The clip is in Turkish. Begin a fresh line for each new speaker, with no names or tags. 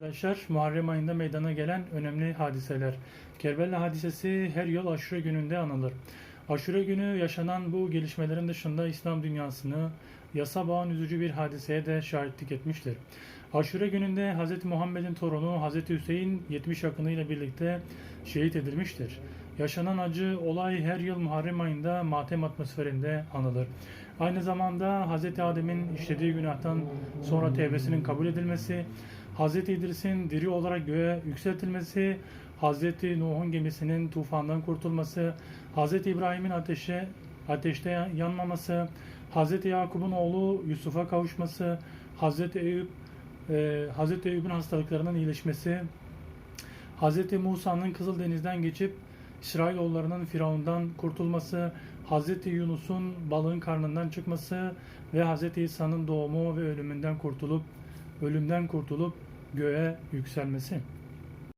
Arkadaşlar Muharrem ayında meydana gelen önemli hadiseler. Kerbela hadisesi her yıl aşure gününde anılır. Aşure günü yaşanan bu gelişmelerin dışında İslam dünyasını yasa bağın üzücü bir hadiseye de şahitlik etmiştir. Aşure gününde Hz. Muhammed'in torunu Hz. Hüseyin 70 yakınıyla birlikte şehit edilmiştir. Yaşanan acı olay her yıl Muharrem ayında matem atmosferinde anılır. Aynı zamanda Hz. Adem'in işlediği günahtan sonra tevbesinin kabul edilmesi, Hz. İdris'in diri olarak göğe yükseltilmesi, Hz. Nuh'un gemisinin tufandan kurtulması, Hz. İbrahim'in ateşe ateşte yanmaması, Hz. Yakup'un oğlu Yusuf'a kavuşması, Hz. Eyüp e, Hz. Eyüp'ün hastalıklarının iyileşmesi, Hz. Musa'nın Kızıldeniz'den geçip İsrailoğullarının Firavun'dan kurtulması, Hz. Yunus'un balığın karnından çıkması ve Hz. İsa'nın doğumu ve ölümünden kurtulup ölümden kurtulup göğe yükselmesi.